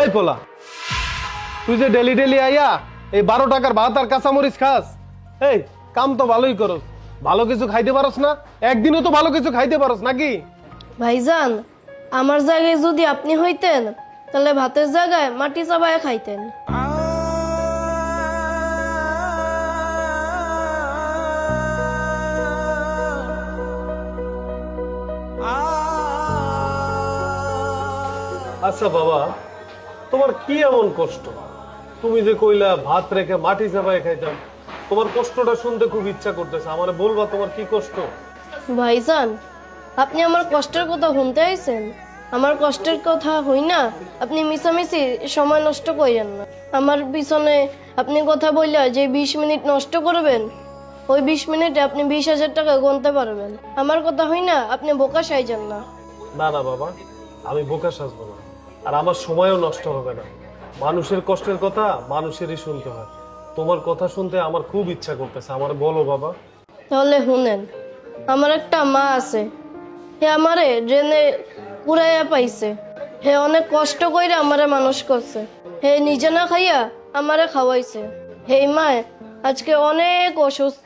এই পোলা, তুই যে ডেলি ডেলি আইয়া এই বারো টাকার ভাত কাঁচামরিচ খাস, এই কাম তো ভালোই করস। ভালো কিছু খাইতে পারস না, একদিনও তো ভালো কিছু খাইতে পারস নাকি? ভাইজান, আমার জায়গায় যদি আপনি হইতেন, তাহলে ভাতের জায়গায় মাটি চাবায় খাইতেন। আচ্ছা বাবা তোমার কি এমন কষ্ট? তুমি যে কইলা ভাত রেখে মাটি চাপায় খাইতাম তোমার কষ্টটা শুনতে খুব ইচ্ছা করতেছে। আমারে বলবা তোমার কি কষ্ট? ভাইজান আপনি আমার কষ্টের কথা শুনতে আইছেন? আমার কষ্টের কথা হই না আপনি মিশামিশি সময় নষ্ট করেন না। আমার পিছনে আপনি কথা বললে যে বিশ মিনিট নষ্ট করবেন ওই বিশ মিনিটে আপনি বিশ হাজার টাকা গুনতে পারবেন। আমার কথা হই না আপনি বোকা সাইজেন না। না না বাবা আমি বোকা সাজবো না। আর আমার সময়ও নষ্ট হবে না। মানুষের কষ্টের কথা মানুষেরই শুনতে হয়। তোমার কথা শুনতে আমার খুব ইচ্ছা করতেছে। আমার বলো বাবা। তাহলে শুনেন, আমার একটা মা আছে। হে আমারে ড্রেনে পুরাইয়া পাইছে। হে অনেক কষ্ট কইরা আমারে মানুষ করছে। হে নিজে না খাইয়া আমারে খাওয়াইছে। হে মায় আজকে অনেক অসুস্থ।